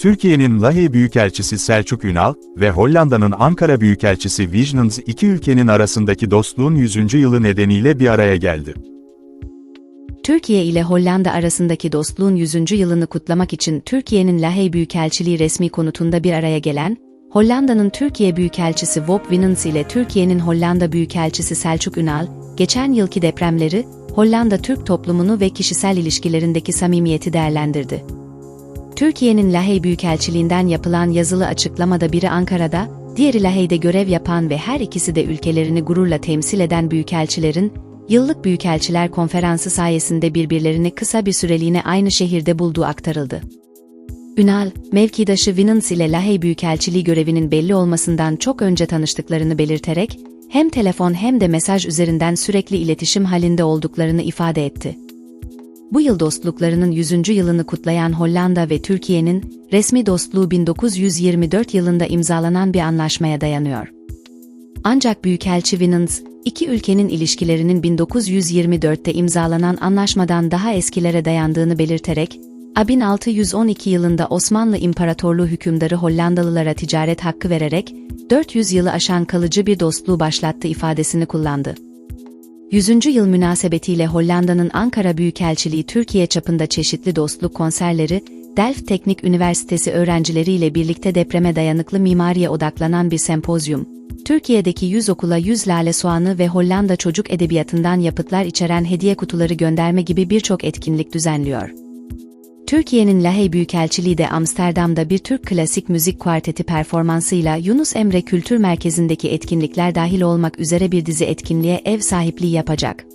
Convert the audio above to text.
Türkiye'nin Lahey Büyükelçisi Selçuk Ünal ve Hollanda'nın Ankara Büyükelçisi Vigenans iki ülkenin arasındaki dostluğun 100. yılı nedeniyle bir araya geldi. Türkiye ile Hollanda arasındaki dostluğun 100. yılını kutlamak için Türkiye'nin Lahey Büyükelçiliği resmi konutunda bir araya gelen, Hollanda'nın Türkiye Büyükelçisi Wop Winans ile Türkiye'nin Hollanda Büyükelçisi Selçuk Ünal, geçen yılki depremleri, Hollanda Türk toplumunu ve kişisel ilişkilerindeki samimiyeti değerlendirdi. Türkiye'nin Lahey Büyükelçiliğinden yapılan yazılı açıklamada biri Ankara'da, diğeri Lahey'de görev yapan ve her ikisi de ülkelerini gururla temsil eden büyükelçilerin, Yıllık Büyükelçiler Konferansı sayesinde birbirlerini kısa bir süreliğine aynı şehirde bulduğu aktarıldı. Ünal, mevkidaşı Winans ile Lahey Büyükelçiliği görevinin belli olmasından çok önce tanıştıklarını belirterek, hem telefon hem de mesaj üzerinden sürekli iletişim halinde olduklarını ifade etti. Bu yıl dostluklarının 100. yılını kutlayan Hollanda ve Türkiye'nin resmi dostluğu 1924 yılında imzalanan bir anlaşmaya dayanıyor. Ancak Büyükelçi Winans, iki ülkenin ilişkilerinin 1924'te imzalanan anlaşmadan daha eskilere dayandığını belirterek, A 1612 yılında Osmanlı İmparatorluğu hükümdarı Hollandalılara ticaret hakkı vererek, 400 yılı aşan kalıcı bir dostluğu başlattı ifadesini kullandı. 100. yıl münasebetiyle Hollanda'nın Ankara Büyükelçiliği Türkiye çapında çeşitli dostluk konserleri, Delft Teknik Üniversitesi öğrencileriyle birlikte depreme dayanıklı mimariye odaklanan bir sempozyum, Türkiye'deki 100 okula 100 lale soğanı ve Hollanda çocuk edebiyatından yapıtlar içeren hediye kutuları gönderme gibi birçok etkinlik düzenliyor. Türkiye'nin Lahey Büyükelçiliği de Amsterdam'da bir Türk klasik müzik kuarteti performansıyla Yunus Emre Kültür Merkezi'ndeki etkinlikler dahil olmak üzere bir dizi etkinliğe ev sahipliği yapacak.